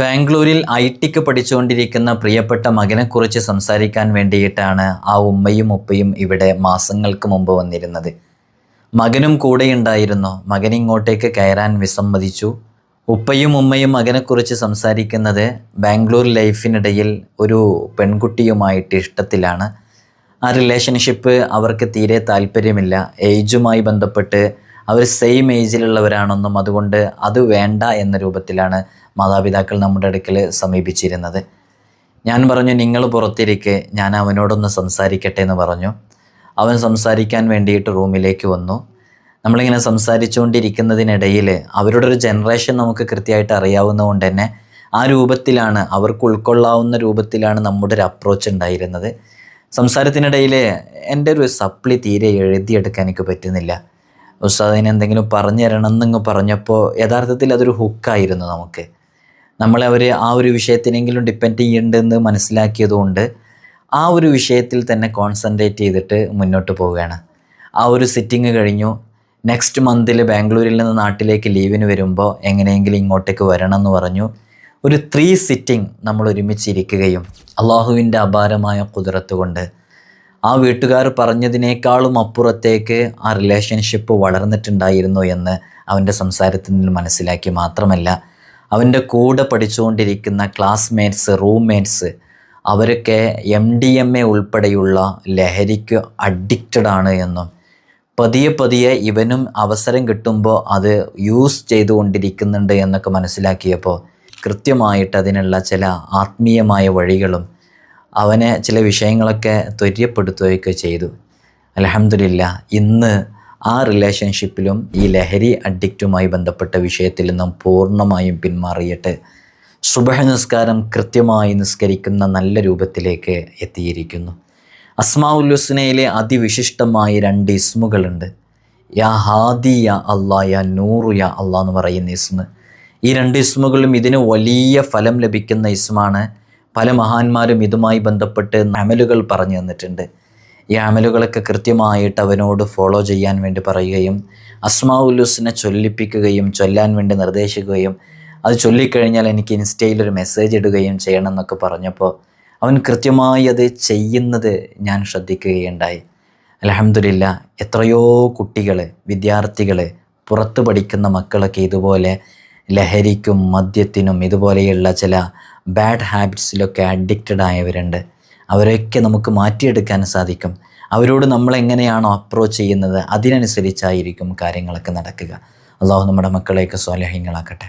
ബാംഗ്ലൂരിൽ I tick പഠിച്ചുകൊണ്ടിരിക്കുന്ന പ്രിയപ്പെട്ട മകനെക്കുറിച്ച് സംസാരിക്കാൻ വേണ്ടിയിട്ടാണ് ആ ഉമ്മയും ഉപ്പയും ഇവിടെ മാസങ്ങൾക്ക് മുമ്പ് വന്നിരുന്നത്. മകനും കൂടെയുണ്ടായിരുന്നു. മകൻ ഇങ്ങോട്ടേക്ക് കയറാൻ വിസമ്മതിച്ചു. ഉപ്പയും ഉമ്മയും മകനെക്കുറിച്ച് സംസാരിക്കുന്നത് ബാംഗ്ലൂർ ലൈഫിനിടയിൽ ഒരു പെൺകുട്ടിയുമായിട്ട് ഇഷ്ടത്തിലാണ്. ആ റിലേഷൻഷിപ്പ് അവർക്ക് തീരെ താല്പര്യമില്ല. ഏജുമായി ബന്ധപ്പെട്ട് അവർ സെയിം ഏജിലുള്ളവരാണെന്നും അതുകൊണ്ട് അത് വേണ്ട എന്ന രൂപത്തിലാണ് മാതാപിതാക്കൾ നമ്മുടെ അടുക്കൽ സമീപിച്ചിരുന്നത്. ഞാൻ പറഞ്ഞു നിങ്ങൾ പുറത്തിരിക്കെ ഞാൻ അവനോടൊന്ന് സംസാരിക്കട്ടെ എന്ന് പറഞ്ഞു. അവൻ സംസാരിക്കാൻ വേണ്ടിയിട്ട് റൂമിലേക്ക് വന്നു. നമ്മളിങ്ങനെ സംസാരിച്ചുകൊണ്ടിരിക്കുന്നതിനിടയിൽ അവരുടെ ഒരു ജനറേഷൻ നമുക്ക് കൃത്യമായിട്ട് അറിയാവുന്നതുകൊണ്ട് തന്നെ ആ രൂപത്തിലാണ് അവർക്ക് ഉൾക്കൊള്ളാവുന്ന രൂപത്തിലാണ് നമ്മുടെ ഒരു അപ്രോച്ച് ഉണ്ടായിരുന്നത്. സംസാരത്തിനിടയിൽ എന്റെ ഒരു സപ്ലി തീരെ എഴുതിയെടുക്കാൻ എനിക്ക് പറ്റുന്നില്ല. ഉസ്താദിന് എന്തെങ്കിലും പറഞ്ഞു തരണം എന്നിങ്ങ് പറഞ്ഞപ്പോൾ യഥാർത്ഥത്തിൽ അതൊരു ഹുക്കായിരുന്നു നമുക്ക്. നമ്മളെ അവർ ആ ഒരു വിഷയത്തിനെങ്കിലും ഡിപ്പെൻഡ് ചെയ്യണ്ടെന്ന് മനസ്സിലാക്കിയതുകൊണ്ട് ആ ഒരു വിഷയത്തിൽ തന്നെ കോൺസെൻട്രേറ്റ് ചെയ്തിട്ട് മുന്നോട്ട് പോവുകയാണ്. ആ ഒരു സിറ്റിംഗ് കഴിഞ്ഞു. നെക്സ്റ്റ് മന്തിൽ ബാംഗ്ലൂരിൽ നിന്ന് നാട്ടിലേക്ക് ലീവിന് വരുമ്പോൾ എങ്ങനെയെങ്കിലും ഇങ്ങോട്ടേക്ക് വരണം എന്ന് പറഞ്ഞു. ഒരു ത്രീ സിറ്റിംഗ് നമ്മൾ ഒരുമിച്ചിരിക്കുകയും അള്ളാഹുവിന്റെ അപാരമായ കുതിരത്ത് കൊണ്ട് ആ വീട്ടുകാർ പറഞ്ഞതിനേക്കാളും അപ്പുറത്തേക്ക് ആ റിലേഷൻഷിപ്പ് വളർന്നിട്ടുണ്ടായിരുന്നു എന്ന് അവന്റെ സംസാരത്തിൽ നിന്ന് മനസ്സിലാക്കി മാത്രമല്ല അവന്റെ കൂടെ പഠിച്ചുകൊണ്ടിരിക്കുന്ന ക്ലാസ്മേറ്റ്സ് റൂംമേറ്റ്സ് അവരൊക്കെ എം ഡി എം എ ഉൾപ്പെടെയുള്ള ലഹരിക്ക് അഡിക്റ്റഡ് ആണ് എന്നും പതിയെ പതിയെ ഇവനും അവസരം കിട്ടുമ്പോൾ അത് യൂസ് ചെയ്തുകൊണ്ടിരിക്കുന്നുണ്ട് എന്നൊക്കെ മനസ്സിലാക്കിയപ്പോൾ കൃത്യമായിട്ട് അതിനുള്ള ചില ആത്മീയമായ വഴികളും അവനെ ചില വിഷയങ്ങളൊക്കെ ത്വര്യപ്പെടുത്തുകയൊക്കെ ചെയ്തു. അലഹമില്ല ഇന്ന് ആ റിലേഷൻഷിപ്പിലും ഈ ലഹരി അഡിക്റ്റുമായി ബന്ധപ്പെട്ട വിഷയത്തിൽ നാം പൂർണമായും പിന്മാറിയിട്ട് സുബഹ നിസ്കാരം കൃത്യമായി നിസ്കരിക്കുന്ന നല്ല രൂപത്തിലേക്ക് എത്തിയിരിക്കുന്നു. അസ്മാഉല്ലുസ്നയിലെ അതിവിശിഷ്ടമായ രണ്ട് ഇസ്മുകളുണ്ട്. യാ ഹാദി യാ അള്ളാ യാ നൂറു യാ അള്ളാ എന്ന് പറയുന്ന ഇസ്മ്. ഈ രണ്ട് ഇസ്മുകളും ഇതിന് വലിയ ഫലം ലഭിക്കുന്ന ഇസ്മാണ് പല മഹാന്മാരും ഇതുമായി ബന്ധപ്പെട്ട് അമലുകൾ പറഞ്ഞു തന്നിട്ടുണ്ട്. ഈ അമലുകളൊക്കെ കൃത്യമായിട്ട് അവനോട് ഫോളോ ചെയ്യാൻ വേണ്ടി പറയുകയും അസ്മാഉല്ലുസിനെ ചൊല്ലിപ്പിക്കുകയും ചൊല്ലാൻ വേണ്ടി നിർദ്ദേശിക്കുകയും അത് ചൊല്ലിക്കഴിഞ്ഞാൽ എനിക്ക് ഇൻസ്റ്റയിൽ ഒരു മെസ്സേജ് ഇടുകയും ചെയ്യണം എന്നൊക്കെ പറഞ്ഞപ്പോൾ അവൻ കൃത്യമായി അത് ചെയ്യുന്നത് ഞാൻ ശ്രദ്ധിക്കുകയുണ്ടായി. അലഹമില്ല എത്രയോ കുട്ടികൾ വിദ്യാർത്ഥികൾ പുറത്ത് പഠിക്കുന്ന മക്കളൊക്കെ ഇതുപോലെ ലഹരിക്കും മദ്യത്തിനും ഇതുപോലെയുള്ള ചില ബാഡ് ഹാബിറ്റ്സിലൊക്കെ അഡിക്റ്റഡ് ആയവരുണ്ട്. അവരെയൊക്കെ നമുക്ക് മാറ്റിയെടുക്കാൻ സാധിക്കും. അവരോട് നമ്മൾ എങ്ങനെയാണോ അപ്രോച്ച് ചെയ്യുന്നത് അതിനനുസരിച്ചായിരിക്കും കാര്യങ്ങളൊക്കെ നടക്കുക. അള്ളാഹു നമ്മുടെ മക്കളെയൊക്കെ സ്വാലഹ്യങ്ങളാക്കട്ടെ